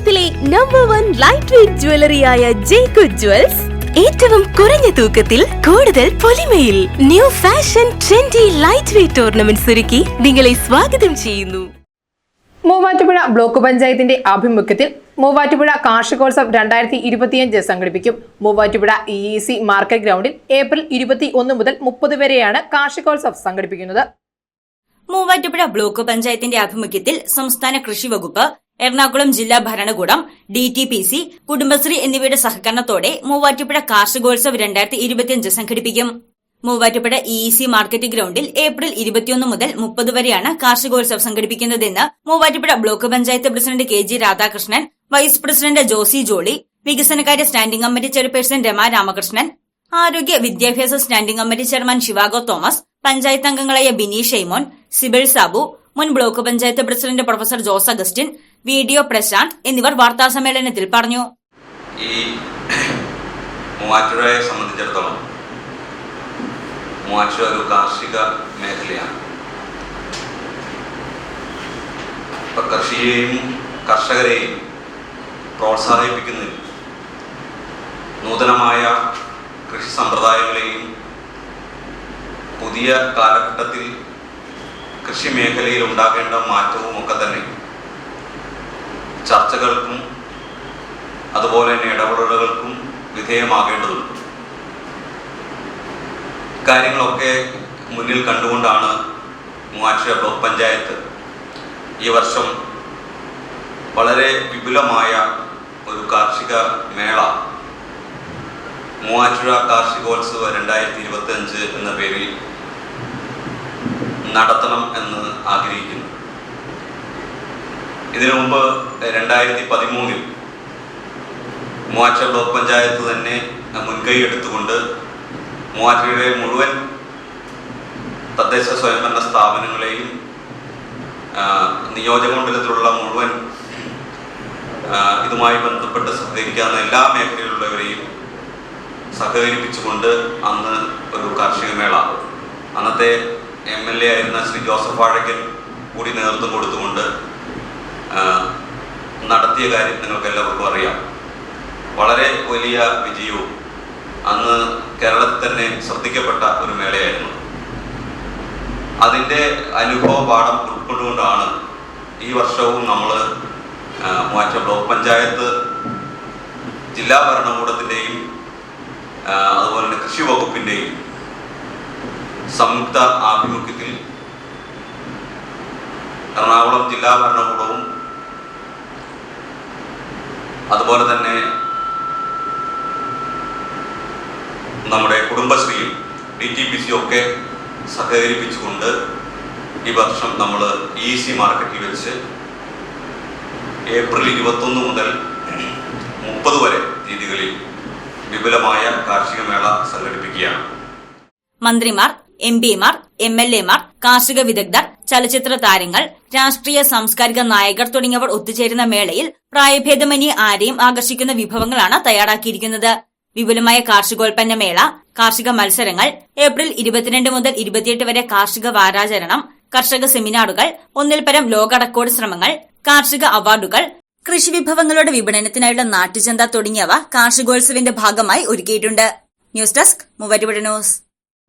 കേരളത്തിലെ number one light weight ജ്വല്ലറിയായ ജേക്കു ജ്വൽസ് ഏറ്റവും കുറഞ്ഞ തൂക്കത്തിൽ കൂടുതൽ പൊലിമയിൽ new fashion trendy light weight ornaments ഒരുക്കി നിങ്ങളെ സ്വാഗതം ചെയ്യുന്നു. മൂവാറ്റുപുഴ ബ്ലോക്ക് പഞ്ചായത്തിന്റെ ആഭിമുഖ്യത്തിൽ മൂവാറ്റുപുഴ കാർഷികോത്സവം രണ്ടായിരത്തി ഇരുപത്തിയഞ്ച് സംഘടിപ്പിക്കും. Muvattupuzha E E C market ഗ്രൗണ്ടിൽ ഏപ്രിൽ ഇരുപത്തി ഒന്ന് മുതൽ മുപ്പത് വരെയാണ് കാർഷികോത്സവം സംഘടിപ്പിക്കുന്നത്. മൂവാറ്റുപുഴ ബ്ലോക്ക് പഞ്ചായത്തിന്റെ ആഭിമുഖ്യത്തിൽ സംസ്ഥാന കൃഷി വകുപ്പ് എറണാകുളം ജില്ലാ ഭരണകൂടം D T P C Kudumbashree എന്നിവയുടെ സഹകരണത്തോടെ മൂവാറ്റുപുഴ കാർഷികോത്സവ് രണ്ടായിരത്തി ഇരുപത്തിയഞ്ച് സംഘടിപ്പിക്കും. മൂവാറ്റുപുഴ ഇ സി മാർക്കറ്റ് ഗ്രൌണ്ടിൽ ഏപ്രിൽ ഇരുപത്തിയൊന്ന് മുതൽ മുപ്പത് വരെയാണ് Karshikotsav സംഘടിപ്പിക്കുന്നതെന്ന് Muvattupuzha block panchayat president K G Radhakrishnan vice president Josy Jolly വികസനകാര്യ standing committee chairperson Rama Ramakrishnan ആരോഗ്യ വിദ്യാഭ്യാസ standing committee chairman Shivago Thomas panchayat അംഗങ്ങളായ ബിനീഷ് ഷെയ്മോൻ സിബിൾ സാബു മുൻ block panchayat president professor Jose Augustine V D O Prashanth എന്നിവർ വാർത്താസമ്മേളനത്തിൽ പറഞ്ഞു. ഈ മൂവാറ്റുപുഴയെ സംബന്ധിച്ചിടത്തോളം മൂവാറ്റുപുഴ ഒരു കാർഷിക മേഖലയാണ്. ഇപ്പൊ കൃഷിയെയും കർഷകരെയും പ്രോത്സാഹിപ്പിക്കുന്നതിൽ നൂതനമായ കൃഷി സമ്പ്രദായങ്ങളെയും പുതിയ കാലഘട്ടത്തിൽ കൃഷി മേഖലയിൽ ഉണ്ടാകേണ്ട മാറ്റവും ഒക്കെ തന്നെ ചർച്ചകൾക്കും അതുപോലെ തന്നെ ഇടപെടലുകൾക്കും വിധേയമാകേണ്ടതുണ്ട്. കാര്യങ്ങളൊക്കെ മുന്നിൽ കണ്ടുകൊണ്ടാണ് മൂവാറ്റുപുഴ ബ്ലോക്ക് പഞ്ചായത്ത് ഈ വർഷം വളരെ വിപുലമായ ഒരു കാർഷിക മേള മൂവാറ്റുപുഴ കാർഷികോത്സവ രണ്ടായിരത്തി ഇരുപത്തി അഞ്ച് എന്ന പേരിൽ നടത്തണം എന്ന് ആഗ്രഹിക്കുന്നു. ഇതിനു മുമ്പ് രണ്ടായിരത്തി പതിമൂന്നിൽ മൂവാറ്റ ബ്ലോക്ക് പഞ്ചായത്ത് തന്നെ മുൻകൈ എടുത്തുകൊണ്ട് മൂവാറ്റയുടെ മുഴുവൻ തദ്ദേശ സ്വയംഭരണ സ്ഥാപനങ്ങളെയും നിയോജകമണ്ഡലത്തിലുള്ള മുഴുവൻ ഇതുമായി ബന്ധപ്പെട്ട് സഹകരിക്കാവുന്ന എല്ലാ മേഖലയിലുള്ളവരെയും സഹകരിപ്പിച്ചുകൊണ്ട് അന്ന് ഒരു കാർഷിക മേള. അന്നത്തെ എം എൽ എ ആയിരുന്ന ശ്രീ ജോസഫ് വാഴക്കൻ കൂടി നേതൃത്വം കൊടുത്തുകൊണ്ട് നടത്തിയ കാര്യം നിങ്ങൾക്ക് എല്ലാവർക്കും അറിയാം. വളരെ വലിയ വിജയവും അന്ന് കേരളത്തിൽ തന്നെ ശ്രദ്ധിക്കപ്പെട്ട ഒരു മേളയായിരുന്നു അതിന്റെ അനുഭവ പാഠം ഉൾക്കൊണ്ടുകൊണ്ടാണ് ഈ വർഷവും നമ്മൾ മൂവാറ്റ ബ്ലോക്ക് പഞ്ചായത്ത് ജില്ലാ ഭരണകൂടത്തിന്റെയും അതുപോലെ തന്നെ കൃഷി വകുപ്പിന്റെയും സംയുക്ത ആഭിമുഖ്യത്തിൽ എറണാകുളം ജില്ലാ ഭരണകൂടവും അതുപോലെ തന്നെ നമ്മുടെ കുടുംബശ്രീയും ഡി ടി പി സിയും ഒക്കെ സഹകരിപ്പിച്ചുകൊണ്ട് ഈ വർഷം നമ്മൾ ഇ സി മാർക്കറ്റിൽ വെച്ച് ഏപ്രിൽ ഇരുപത്തൊന്ന് മുതൽ മുപ്പത് വരെ തീയതികളിൽ വിപുലമായ കാർഷിക മേള സംഘടിപ്പിക്കുകയാണ്. മന്ത്രിമാർ എം പിമാർ എം എൽ എമാർ കാർഷിക വിദഗ്ധർ ചലച്ചിത്ര താരങ്ങൾ രാഷ്ട്രീയ സാംസ്കാരിക നായകർ തുടങ്ങിയവർ ഒത്തുചേരുന്ന മേളയിൽ പ്രായഭേദമന്യേ ആരെയും ആകർഷിക്കുന്ന വിഭവങ്ങളാണ് തയ്യാറാക്കിയിരിക്കുന്നത്. വിപുലമായ കാർഷികോൽപ്പന്ന മേള കാർഷിക മത്സരങ്ങൾ ഏപ്രിൽ ഇരുപത്തിരണ്ട് മുതൽ ഇരുപത്തിയെട്ട് വരെ കാർഷിക വാരാചരണം കർഷക സെമിനാറുകൾ ഒന്നിൽ പരം ലോക റെക്കോർഡ് ശ്രമങ്ങൾ കാർഷിക അവാർഡുകൾ കൃഷി വിഭവങ്ങളുടെ വിപണനത്തിനായുള്ള നാട്ടുചന്ത തുടങ്ങിയവ കാർഷികോത്സവിന്റെ ഭാഗമായി ഒരുക്കിയിട്ടുണ്ട്. News desk Muvattupuzha news.